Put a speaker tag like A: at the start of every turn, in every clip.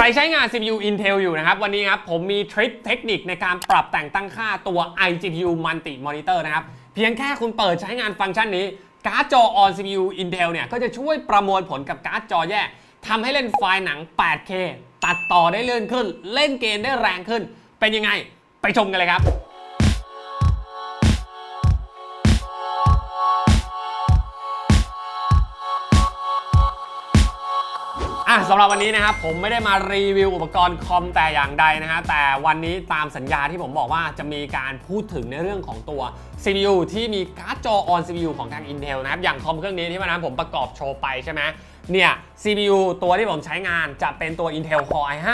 A: ใครใช้งาน CPU Intel อยู่นะครับ วันนี้ครับผมมีทริคเทคนิคในการปรับแต่งตั้งค่าตัว iGPU Multi Monitor นะครับ เพียงแค่คุณเปิดใช้งานฟังก์ชันนี้ การ์ดจอ on CPU Intel เนี่ย ก็จะช่วยประมวลผลกับการ์ดจอแยกทำให้เล่นไฟล์หนัง 8K ตัดต่อได้เลื่อนขึ้น เล่นเกมได้แรงขึ้น เป็นยังไง ไปชมกันเลยครับ สำหรับวันนี้นะครับผมไม่ได้มารีวิวอุปกรณ์คอมแต่อย่างใดนะฮะแต่วันนี้ตามสัญญาที่ผมบอกว่าจะมีการพูดถึงในเรื่องของตัว CPU ที่มีการ์ดจอ on CPU ของทาง Intel นะครับอย่างคอมเครื่องนี้ที่วันนั้นผมประกอบโชว์ไปใช่ไหมเนี่ย CPU ตัวที่ผมใช้งานจะเป็นตัว Intel Core i5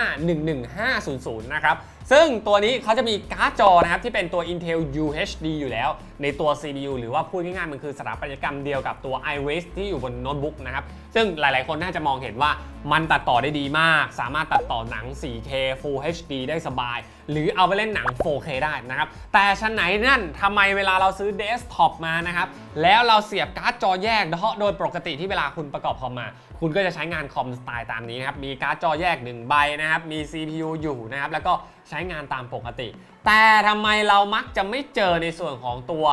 A: 11500 นะครับ ซึ่งตัวนี้เขาจะมีการ์ดจอนะครับที่เป็นตัว Intel UHD อยู่แล้ว ในตัว CPU หรือว่าพูดง่ายๆมันคือสถาปัตยกรรมเดียวกับตัว iRes ที่อยู่บนโน้ตบุ๊กนะครับ ซึ่งหลายๆคนน่าจะมองเห็นว่ามันตัดต่อได้ดีมาก สามารถตัดต่อหนัง 4K Full HD ได้สบาย หรือเอาไปเล่นหนัง 4K ได้นะครับ แต่ชั้นไหนนั่นทำไมเวลาเราซื้อเดสก์ท็อปมานะครับ แล้วเราเสียบการ์ดจอแยกโดยปกติที่เวลาคุณประกอบคอมมา คุณก็จะใช้งานคอมสไตล์ตามนี้นะครับ มีการ์ดจอแยก 1 ใบนะครับ มี CPU อยู่นะครับ แล้วก็ใช้งานตามปกติ แต่ทำไมเรามักจะไม่เจอในส่วนของตัว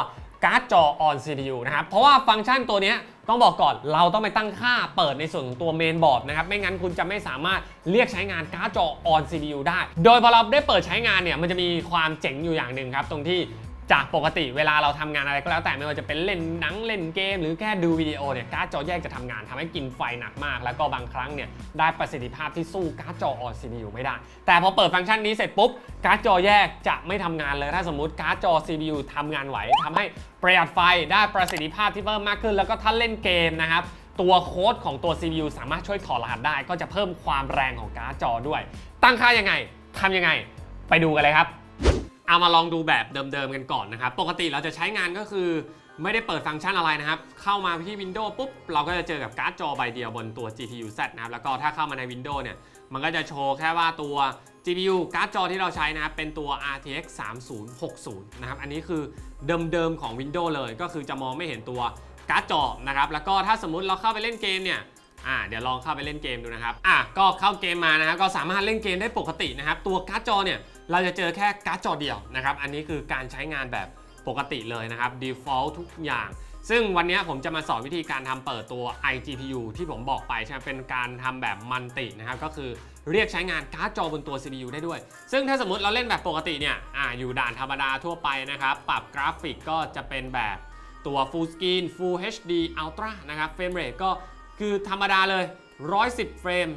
A: การ์ดจอ on CPU นะครับ เพราะว่าฟังก์ชันตัวนี้ต้องบอกก่อนเราต้องไปตั้งค่าเปิดในส่วนของตัวเมนบอร์ดนะครับ ไม่งั้นคุณจะไม่สามารถเรียกใช้งานการ์ดจอ on CPU ได้ โดยพอเราได้เปิดใช้งานเนี่ยมันจะมีความเจ๋งอยู่อย่างหนึ่งครับ ตรงที่ จากปกติเวลาเราทำงานอะไรก็แล้วแต่ไม่ว่าจะเป็นเล่นหนังเล่นเกม หรือแค่ดูวิดีโอเนี่ยการ์ดจอแยกจะทำงานทำให้กินไฟหนักมาก แล้วก็บางครั้งเนี่ยได้ประสิทธิภาพที่สู้การ์ดจอ on CPU ไม่ได้ แต่พอเปิดฟังก์ชันนี้เสร็จปุ๊บการ์ดจอแยกจะไม่ทำงานเลยถ้าสมมติการ์ดจอ CPU ทำงานไหวทำให้ประหยัดไฟได้ประสิทธิภาพที่เพิ่มมากขึ้น แล้วก็ถ้าเล่นเกมนะครับตัวโค้ดของตัว CPU สามารถช่วยถอดรหัสได้ ก็จะเพิ่มความแรงของการ์ดจอด้วย ตั้งค่ายังไงทำยังไง ไปดูกันเลยครับ เอามาลองดูแบบเดิมๆกันก่อนนะครับ ปกติเราจะใช้งานก็คือไม่ได้เปิดฟังก์ชันอะไรนะครับ เข้ามาที่ Windows ปุ๊บ เราก็จะเจอกับการ์ดจอใบเดียวบนตัว GPU Z นะครับ แล้วก็ถ้าเข้ามาใน Windows เนี่ย มันก็จะโชว์แค่ว่าตัว GPU การ์ดจอที่เราใช้นะครับ เป็นตัว RTX 3060 นะครับ อันนี้คือเดิมๆของ Windows เลย ก็คือจะมองไม่เห็นตัวการ์ดจอนะครับ แล้วก็ถ้าสมมุติเราเข้าไปเล่นเกมเนี่ย อ่าเดี๋ยวลองเข้าไปเล่นเกมดูนะครับอะก็เข้าเกมมานะครับก็สามารถเล่นเกมได้ปกตินะครับตัวการ์ดจอเนี่ยเราจะเจอแค่การ์ดจอเดียวนะครับอันนี้คือการใช้งานแบบปกติเลยนะครับ default ทุกอย่าง ซึ่งวันนี้ผมจะมาสอนวิธีการทำเปิดตัว iGPU ที่ผมบอกไปใช่ไหมเป็นการทำแบบมันตินะครับ ก็คือเรียกใช้งานการ์ดจอบนตัว CPU ได้ด้วย ซึ่งถ้าสมมติเราเล่นแบบปกติเนี่ยอ่าอยู่ด่านธรรมดาทั่วไปนะครับ ปรับกราฟิกก็จะเป็นแบบตัว Full Screen Full HD Ultra นะครับ Frame Rate ก็ คือธรรมดาเลย 110 เฟรม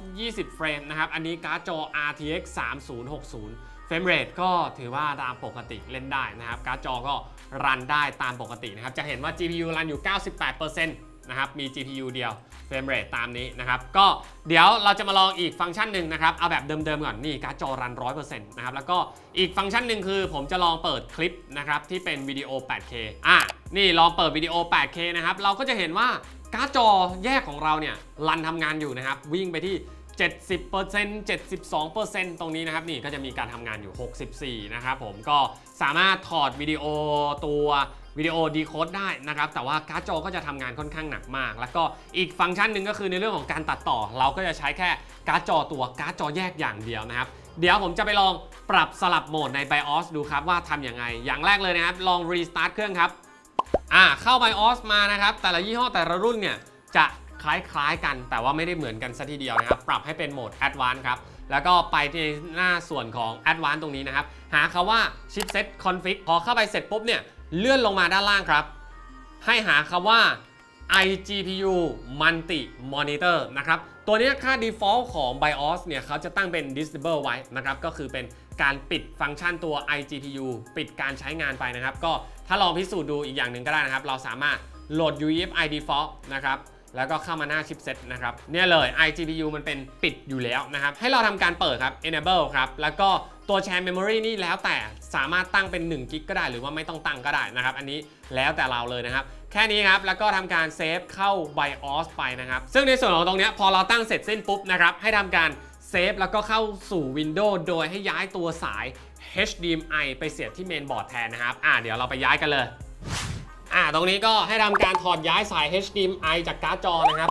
A: 120 เฟรมนะครับ อันนี้การ์ดจอ RTX 3060 เฟรมเรทก็ถือว่าตามปกติเล่นได้นะครับ การ์ดจอก็รันได้ตามปกตินะครับ จะเห็นว่า GPU รันอยู่ 98%นะครับ มี GPU เดียว เฟรมเรทตามนี้นะครับ ก็เดี๋ยวเราจะมาลองอีกฟังก์ชันหนึ่งนะครับ เอาแบบเดิมๆก่อน นี่การ์ดจอรัน 100%นะครับ แล้วก็อีกฟังก์ชันหนึ่งคือ ผมจะลองเปิดคลิปนะครับที่เป็นวิดีโอ 8K อะ นี่ลองเปิดวิดีโอ 8K นะครับ เราก็จะเห็นว่าการ์ดจอแยกของเราเนี่ยรันทำงานอยู่นะครับ วิ่งไปที่ 70% 72%ตรงนี้นะครับ นี่ก็จะมีการทำงานอยู่ 64 นะครับผมก็สามารถถอดวิดีโอตัววิดีโอดีโคดได้นะครับ แต่ว่าการ์ดจอก็จะทำงานค่อนข้างหนักมาก แล้วก็อีกฟังก์ชันหนึ่งก็คือในเรื่องของการตัดต่อ เราก็จะใช้แค่การ์ดจอตัวการ์ดจอแยกอย่างเดียวนะครับ เดี๋ยวผมจะไปลองปรับสลับโหมดใน BIOS ดูครับว่าทำอย่างไง อย่างแรกเลยนะครับ ลอง restart เครื่องครับ อ่าเข้า BIOS มานะครับ แต่ละยี่ห้อแต่ละรุ่นเนี่ยจะคล้ายๆกัน แต่ว่าไม่ได้เหมือนกันซะทีเดียวนะครับ ปรับให้เป็นโหมด Advanced ครับ แล้วก็ไปที่หน้าส่วนของ Advanced ตรงนี้นะครับ หาคาว่า Chipset Config พอเข้าไปเสร็จปุ๊บเนี่ย เลื่อนลงมาด้านล่างครับ ให้หาคาว่า iGPU Multi Monitor นะครับ ตัวนี้ค่า default ของ BIOS เนี่ยเขาจะตั้งเป็น disable ไว้นะครับ ก็คือเป็น การปิดฟังก์ชันตัว iGPU ปิดการใช้งานไปนะครับ ก็ถ้าลองพิสูจน์ดูอีกอย่างหนึ่งก็ได้นะครับ เราสามารถโหลด UEFI default นะครับแล้วก็เข้ามาหน้าชิปเซ็ตนะครับเนี่ยเลย iGPU มันเป็นปิดอยู่แล้วนะครับ ให้เราทำการเปิดครับ enable ครับ แล้วก็ตัวแชร์ memory นี่แล้วแต่สามารถตั้งเป็น1กิกก็ได้หรือว่าไม่ต้องตั้งก็ได้นะครับ อันนี้แล้วแต่เราเลยนะครับ แค่นี้ครับ แล้วก็ทำการเซฟเข้า BIOS ไปนะครับ ซึ่งในส่วนของตรงนี้พอเราตั้งเสร็จสิ้นปุ๊บนะครับ ให้ทำการ เซฟแล้วก็เข้าสู่ Windows โดยให้ย้ายตัวสาย HDMI ไปเสียบที่เมนบอร์ดแทนนะครับ อ่าเดี๋ยวเราไปย้ายกันเลย อ่าตรงนี้ก็ให้ทำการถอดย้ายสาย HDMI จากการ์ดจอนะครับ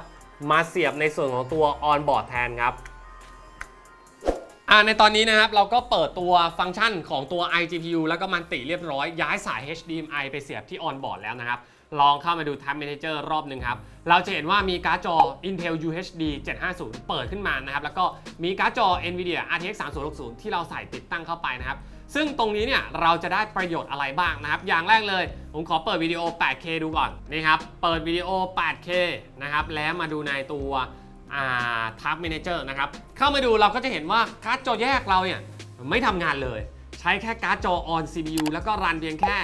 A: มาเสียบในส่วนของตัว on board แทนครับอ่าในตอนนี้นะครับเราก็เปิดตัวฟังก์ชันของตัว iGPU แล้วก็มันติเรียบร้อยย้ายสาย HDMI ไปเสียบที่ on board แล้วนะครับ ลองเข้ามาดู Tab Manager รอบหนึ่งครับ เราจะเห็นว่ามีการ์ดจอ Intel UHD 750 เปิดขึ้นมานะครับ แล้วก็มีการ์ดจอ NVIDIA RTX 3060 ที่เราใส่ติดตั้งเข้าไปนะครับ ซึ่งตรงนี้เนี่ยเราจะได้ประโยชน์อะไรบ้างนะครับ อย่างแรกเลย ผมขอเปิดวิดีโอ 8K ดูก่อนนี่ครับ เปิดวิดีโอ 8K นะครับ แล้วมาดูในตัวอ่า Tab Manager นะครับ เข้ามาดูเราก็จะเห็นว่าการ์ดจอแยกเราเนี่ยไม่ทำงานเลย ใช้แค่การ์ดจอ on CPU แล้วก็รันเพียงแค่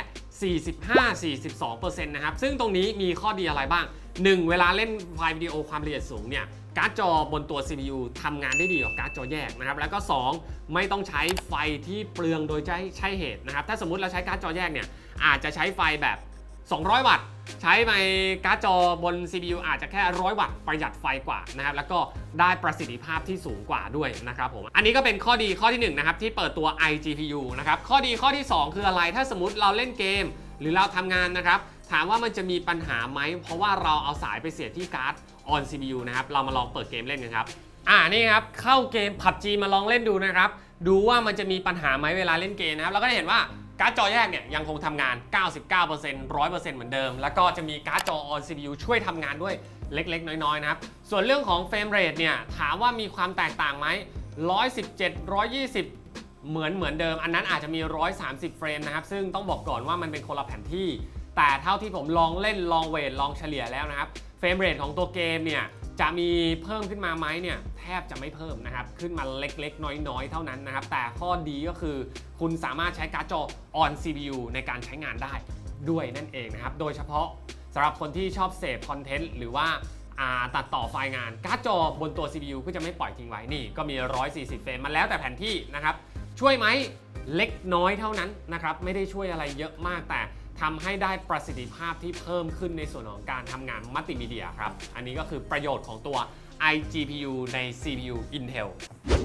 A: 45-42%นะครับ ซึ่งตรงนี้มีข้อดีอะไรบ้าง 1. เวลาเล่นไฟล์วิดีโอความละเอียดสูงเนี่ยการ์ดจอบนตัว CPU ทำงานได้ดีกว่าการ์ดจอแยกนะครับ แล้วก็ 2. ไม่ต้องใช้ไฟที่เปลืองโดยใช้ใช่เหตุนะครับ ถ้าสมมุติเราใช้การ์ดจอแยกเนี่ยอาจจะใช้ไฟแบบ 200 วัตต์ ใช้ในการ์ดจอบน CPU อาจจะแค่100วัตต์ประหยัดไฟกว่านะครับแล้วก็ได้ประสิทธิภาพที่สูงกว่าด้วยนะครับผมอันนี้ก็เป็นข้อดีข้อที่1นนะครับที่เปิดตัว iGPU นะครับข้อดีข้อที่ 2 คืออะไรถ้าสมมติเราเล่นเกม หรือเราทำงานนะครับถามว่ามันจะมีปัญหาไหม เพราะว่าเราเอาสายไปเสียบที่การ์ด on CPU นะครับ เรามาลองเปิดเกมเล่นกันครับ อ่า นี่ครับ เข้าเกม PUBG มาลองเล่นดูนะครับ ดูว่ามันจะมีปัญหาไหมเวลาเล่นเกมนะครับ เราก็จะเห็นว่า การ์ดจอแยกเนี่ยยังคงทำงาน 99% 100%เหมือนเดิม แล้วก็จะมีการ์ดจอ on CPU ช่วยทำงานด้วยเล็กๆ น้อยๆ นะครับ ส่วนเรื่องของเฟรมเรทเนี่ยถามว่ามีความแตกต่างไหม117 120 เหมือนเหมือนเดิม อันนั้นอาจจะมี 130 เฟรมนะครับ ซึ่งต้องบอกก่อนว่ามันเป็นคนละแผนที่ แต่เท่าที่ผมลองเล่นลองเวทลองเฉลี่ยแล้วนะครับ เฟรมเรทของตัวเกมเนี่ย จะมีเพิ่มขึ้นมาไหมเนี่ยแทบจะไม่เพิ่มนะครับ ขึ้นมาเล็กๆ น้อยๆ เท่านั้นนะครับ แต่ข้อดีก็คือคุณสามารถใช้การ์ดจอ on CPU ในการใช้งานได้ด้วยนั่นเองนะครับ โดยเฉพาะสำหรับคนที่ชอบเสพคอนเทนต์หรือว่าาตัดต่อไฟล์งานการ์ดจอบนตัว CPU ก็จะไม่ปล่อยทิ้งไว้นี่ก็มี 140 เฟรมมันแล้วแต่แผนที่นะครับ ช่วยไหมเล็กน้อยเท่านั้นนะครับ ไม่ได้ช่วยอะไรเยอะมากแต่ ทำให้ได้ประสิทธิภาพที่เพิ่มขึ้นในส่วนของการทำงานมัลติมีเดียครับ อันนี้ก็คือประโยชน์ของตัว iGPU ใน CPU Intel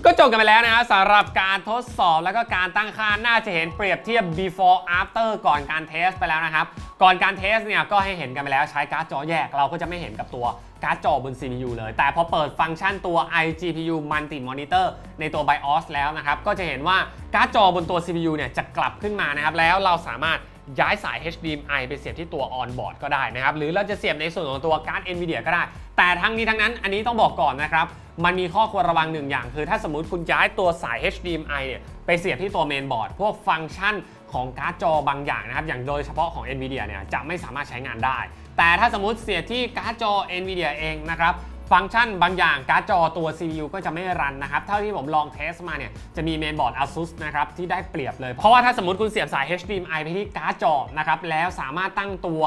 A: ก็จบกันไปแล้วนะครับสำหรับการทดสอบแล้วก็การตั้งค่าน่าจะเห็นเปรียบเทียบ before after ก่อนการเทสไปแล้วนะครับ ก่อนการเทสเนี่ยก็ให้เห็นกันไปแล้วใช้การ์ดจอแยก เราก็จะไม่เห็นกับตัวการ์ดจอบน CPU เลย แต่พอเปิดฟังก์ชันตัว iGPU Multi Monitor ในตัว BIOS แล้วนะครับ ก็จะเห็นว่าการ์ดจอบนตัว CPU เนี่ยจะกลับขึ้นมานะครับ แล้วเราสามารถ ย้ายสาย HDMI ไปเสียบที่ตัว on board ก็ได้นะครับ หรือเราจะเสียบในส่วนของตัวการ์ด NVIDIA ก็ได้ แต่ทั้งนี้ทั้งนั้นอันนี้ต้องบอกก่อนนะครับ มันมีข้อควรระวังหนึ่งอย่าง คือถ้าสมมติคุณย้ายตัวสาย HDMI เนี่ยไปเสียบที่ตัวเมนบอร์ดพวกฟังก์ชันของการ์ดจอบางอย่างนะครับ อย่างโดยเฉพาะของ NVIDIA เนี่ยจะไม่สามารถใช้งานได้ แต่ถ้าสมมติเสียบที่การ์ดจอ NVIDIA เองนะครับ ฟังก์ชันบางอย่างการ์ดจอตัว CPU ก็จะไม่รันนะครับ เท่าที่ผมลองเทสมาเนี่ย จะมีเมนบอร์ด ASUS นะครับ ที่ได้เปรียบเลย เพราะว่าถ้าสมมติคุณเสียบสาย HDMI ไปที่การ์ดจอนะครับ แล้วสามารถตั้งตัว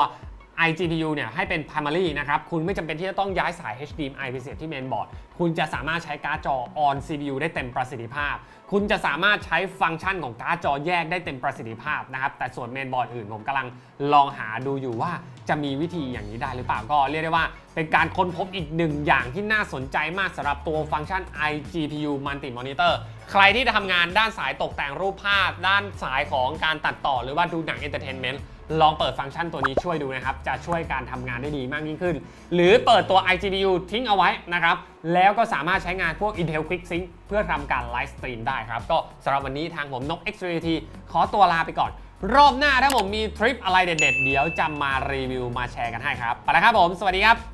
A: iGPU เนี่ยให้เป็น primary นะครับ คุณไม่จำเป็นที่จะต้องย้ายสาย HDMI ไปเสียที่เมนบอร์ดคุณจะสามารถใช้การ์ดจอ on CPU ได้เต็มประสิทธิภาพ คุณจะสามารถใช้ฟังก์ชันของการ์ดจอแยกได้เต็มประสิทธิภาพนะครับ แต่ส่วนเมนบอร์ดอื่นผมกำลังลองหาดูอยู่ว่าจะมีวิธีอย่างนี้ได้หรือเปล่า ก็เรียกได้ว่า เป็นการค้นพบอีกหนึ่งอย่างที่น่าสนใจมากสำหรับตัวฟังก์ชัน iGPU Multi Monitor ใครที่จะทำงานด้านสายตกแต่งรูปภาพ ด้านสายของการตัดต่อหรือว่าดูหนังเอนเตอร์เทนเมนต์ ลองเปิดฟังก์ชันตัวนี้ช่วยดูนะครับ จะช่วยการทำงานได้ดีมากยิ่งขึ้น หรือเปิดตัว iGPU ทิ้งเอาไว้นะครับ แล้วก็สามารถใช้งานพวก Intel Quick Sync เพื่อทำการไลฟ์สตรีมได้ครับ ก็สำหรับวันนี้ทางผมนก x r a t ขอตัวลาไปก่อน รอบหน้าถ้าผมมีทริปอะไรเด็ดๆ เดี๋ยวจะมารีวิวมาแชร์กันให้ครับ ไปแล้วครับผม สวัสดีครับ